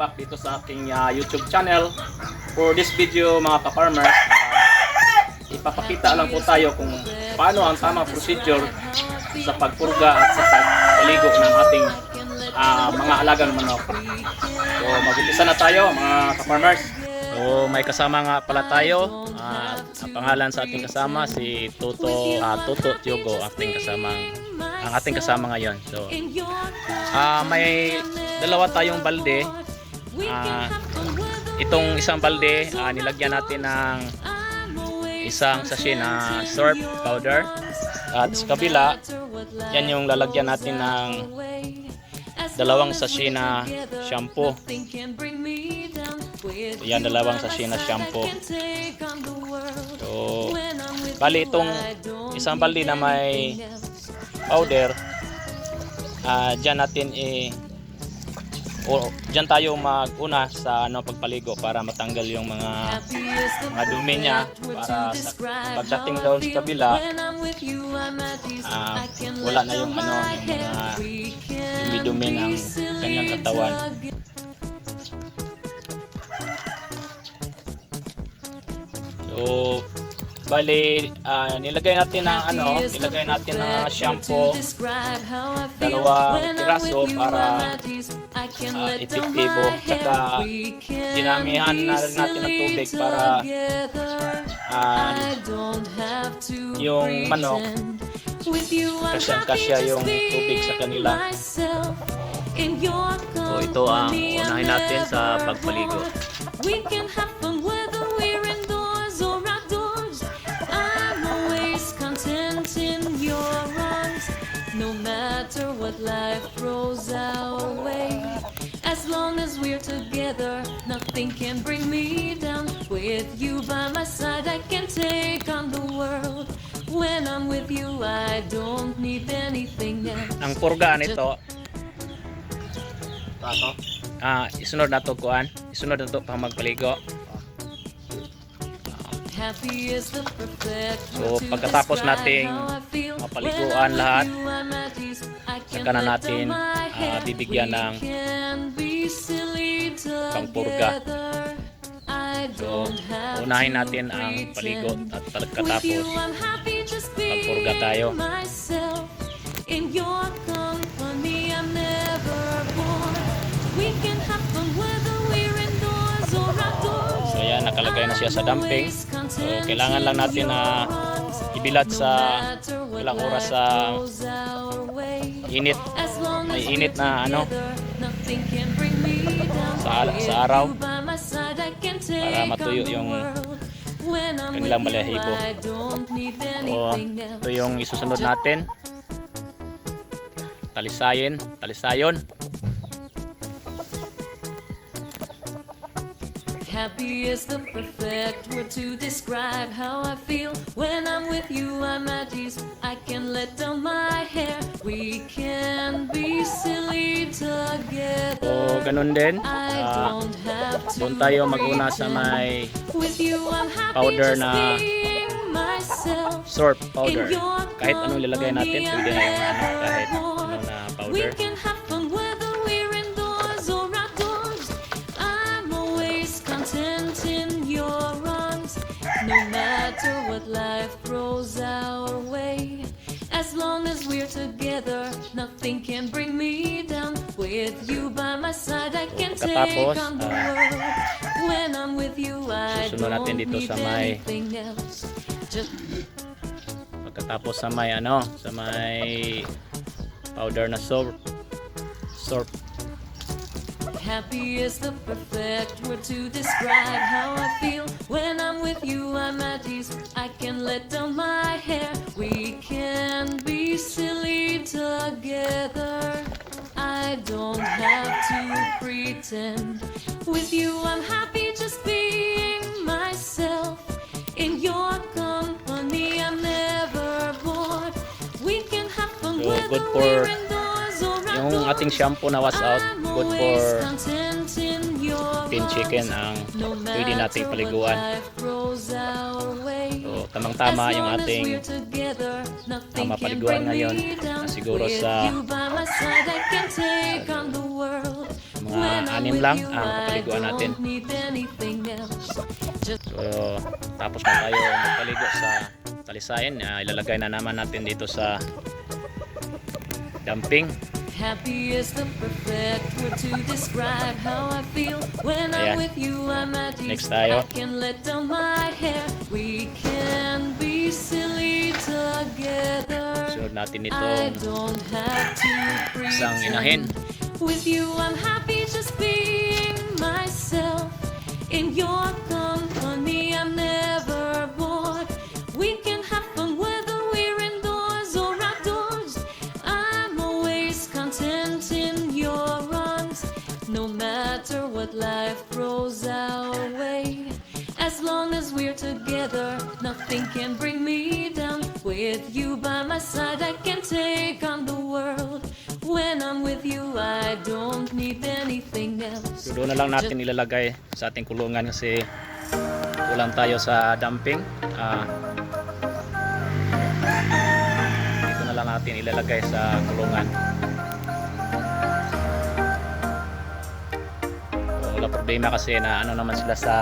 back dito sa aking ah, YouTube channel. For this video mga ka-farmer, ah, ipapakita lang po tayo kung paano ang tamang procedure sa pagpurga at sa pagpaligo ng ating ah, mga alagang manok. So mag-umpisa na tayo mga ka-farmers. So may kasama nga pala tayo. Ah, ang pangalan sa ating kasama si Toto ah, Toto Tiogo, ating kasamang ang ating kasama ngayon. So ah, may dalawa tayong balde. Ah, itong isang balde ah, nilagyan natin ng isang sachet na surf powder. At sa kabila, yan yung lalagyan natin ng dalawang sachet na shampoo. Yan, dalawang sachet na shampoo. So, bali itong isang balde na may powder, ah dyan natin i o dyan tayo maguna sa ano pagpaligo para matanggal yung mga mga dumi niya para sa pagdating doon sa kabila ah, wala na yung ano yung mga dumi-dumi ng kanyang katawan. So bali ah, nilagay natin ng ano nilagay natin ng shampoo dalawang piraso para ah, epektibo tsaka dinamihan na rin natin ng tubig para ah, yung manok. kasyang kasya yung tubig sa kanila. so ito ang unahin natin sa pagpaligo We can have fun whether we're indoors or outdoors. I'm always content in your arms, no matter what life throws nothing can bring me down. With you by my side, I can take on the world. When I'm with you, I don't need anything else. ang purga nito ah isunod na to kuan isunod na to pang magpaligo So, pagkatapos nating mapaliguan lahat, saka na natin, hair. bibigyan ng pangpurga. So, unahin natin ang paligo at pagkatapos Pagpurga tayo. In your company, I'm never bored. We can have fun whether we're indoors or outdoors. So yan, nakalagay na siya sa dumping. So kailangan lang natin na ibilad sa ilang oras sa init. May init na ano sa, sa araw para matuyo yung kanilang balahibo. O ito yung isusunod natin. Talisayin, talisayon. Happy is the perfect word to describe how I feel when I'm with you. I'm at ease. I can let down my hair. We can be silly together. So ganun din. I ah, don't have to doon tayo maguna sa may With you, I'm happy powder just na being myself. surf powder. Kahit anong ilagay natin, pwede na yung ano, kahit ano na We powder. can have together, nothing can bring me down. With you by my side, I can take pagkatapos, on the ah, world. When I'm with you, I susunod natin don't dito need sa may- anything else. Just Pagkatapos sa may ano, sa may powder na surf. Surf. Happy is the perfect word to describe how I feel when I'm with you. I'm at ease. I can let down my hair. We can be silly together. I don't have to pretend. With you, I'm happy just being myself. In your company, I'm never bored. We can have fun So, whether good for we're indoors or Yung outdoors. ating shampoo na was out, good for pin chicken ang pwede nating paliguan. So, tamang-tama yung ating we're together, nothing tama can paliguan bring ngayon na siguro sa mga anim lang ang kapaliguan natin. So, tapos na tayo magpaligo sa talisayan. Ah, ilalagay na naman natin dito sa dumping. Happy is the perfect word to describe how I feel when. I'm with you. I'm at ease. I can let down my hair. We can be silly together. Sunod natin I itong don't have to isang inahin. With you, I'm happy just being myself. In your company, I'm never together, nothing can bring me down. With you by my side, I can take on the world. When I'm with you, I don't need anything else. So, doon na lang natin ilalagay sa ating kulungan kasi kulang tayo sa dumping. Ah, dito na lang natin ilalagay sa kulungan. So, wala problema kasi na ano naman sila sa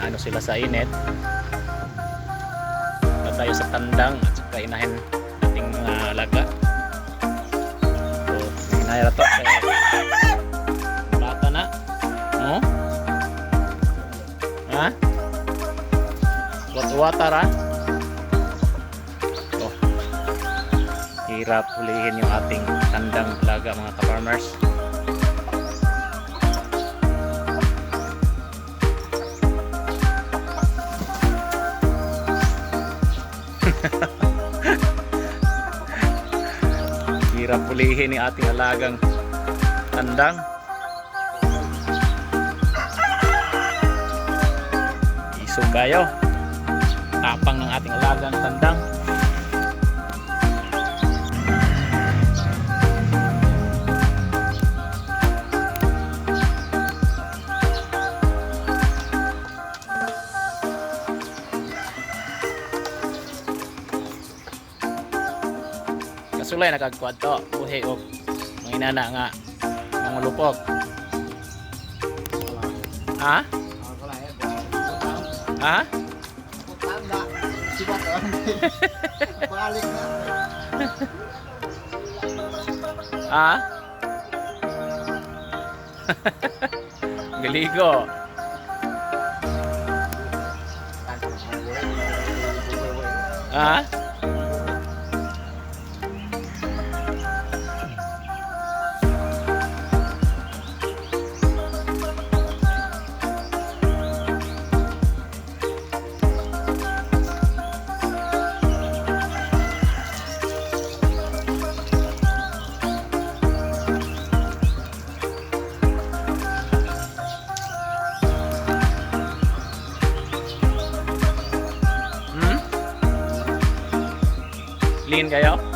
ano sila sa init. Wala tayo sa tandang at saka inahin ating mga alaga. So, inahira to. Kaya, Bata na. No? Ha? What water ha? Oh. Hirap hulihin yung ating tandang laga mga ka-farmers. Hirap hulihin yung ating alagang tandang. Isog kayo. Tapang ng ating alagang tandang. Kasulay nakagkuad to. Buhi og mga inana nga mga lupok. Ha? Ha? Balik na. Ha? Galigo. Ha? Kayo?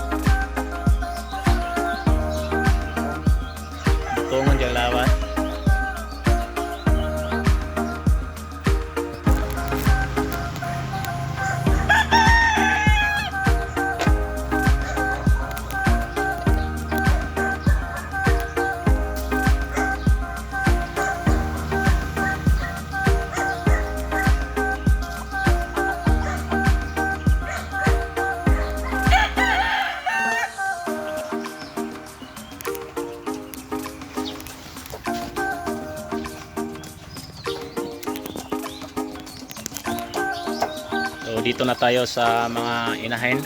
Dito na tayo sa mga inahin.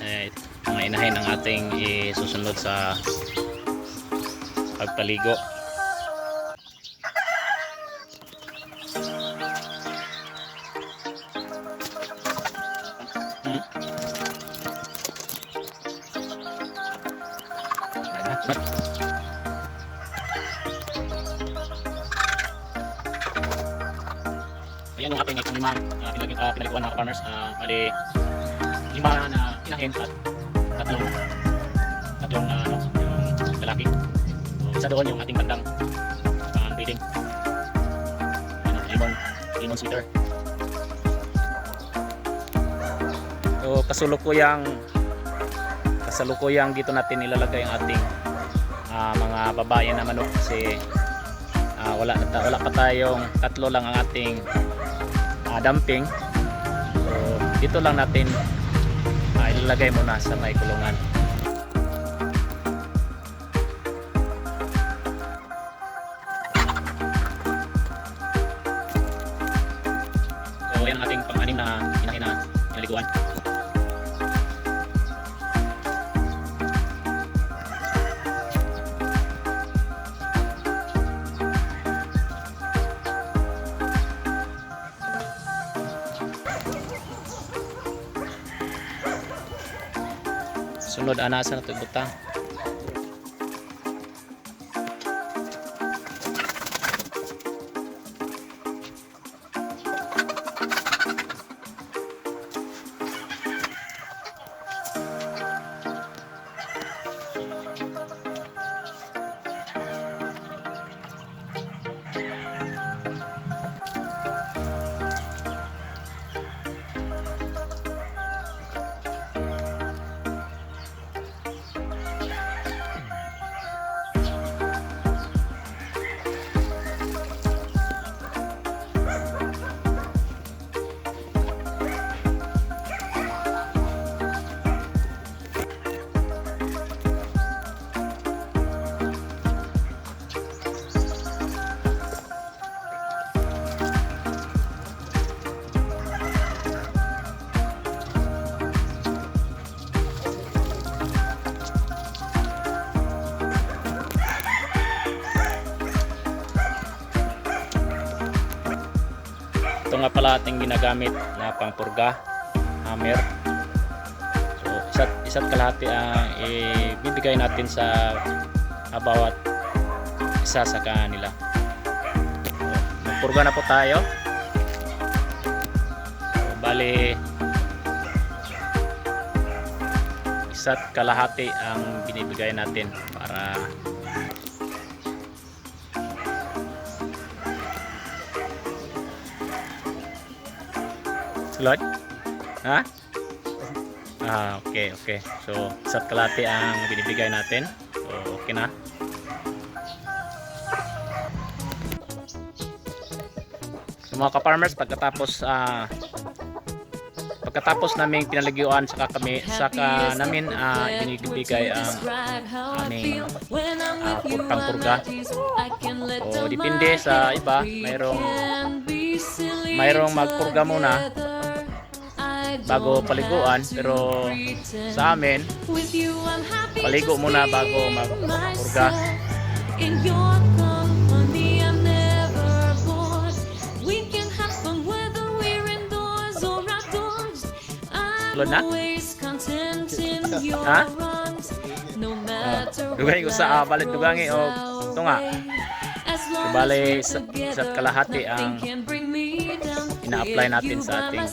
Eh, mga inahin ang ating isusunod sa pagpaligo. Hmm? Ayan yung ating lima uh, pinag uh, pinaliguan mga farmers. Uh, bali, lima na inahin at tatlong tatlong uh, ano, yung lalaki. So, isa doon yung ating bandang uh, breeding. Ano, lemon, lemon sweeter. So, kasulukuyang kasalukuyang dito natin ilalagay ang ating ah, mga ah, babae na manok kasi ah, wala, na wala pa tayong tatlo lang ang ating dumping. So, dito lang natin ah, ilalagay muna sa may kulungan. So, yan ating pang-anim na inahin na pinaliguan. Sunod anasan na ito butang. Nga pala ating ginagamit na pangpurga, hammer. So, isa't, isa't kalahati ang ibibigay natin sa ah, bawat isa sa kanila. Magpurga na po tayo. So, bali, isa't kalahati ang binibigay natin para Sulod? Ha? Ah, okay, okay. So, isa't kalati ang binibigay natin. So, okay na. So, mga ka-farmers, pagkatapos ah pagkatapos namin pinalagyuan saka kami saka namin ah, binibigay ang aming ah, purtang-purga. O, depende sa iba, mayroong mayroong magpurga muna bago paliguan pero sa amin paligo muna bago. I'm Tulad na? Ha? matter dugay ko sa, ah, what balit dugangi, o, life ito nga. We're sa- isa't kalahati ang ina-apply natin sa ating-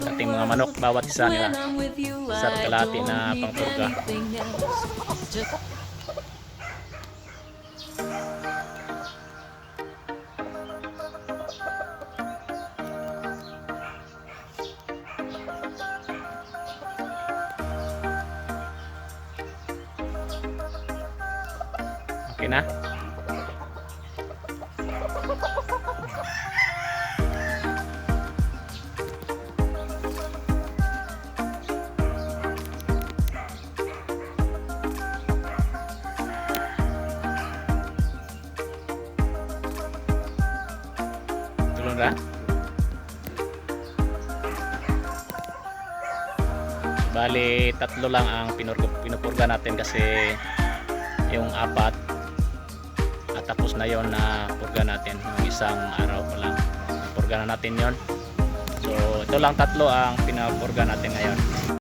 ating mga manok bawat isa nila. When I'm with you, Isa't I kalahati don't na pangpurga. Okay na? Tulong na? Bali, tatlo lang ang pinupurga natin kasi yung apat. At tapos na yon na purga natin. Yung isang araw pa lang. Purga na natin yon. So ito lang tatlo ang pinapurga natin ngayon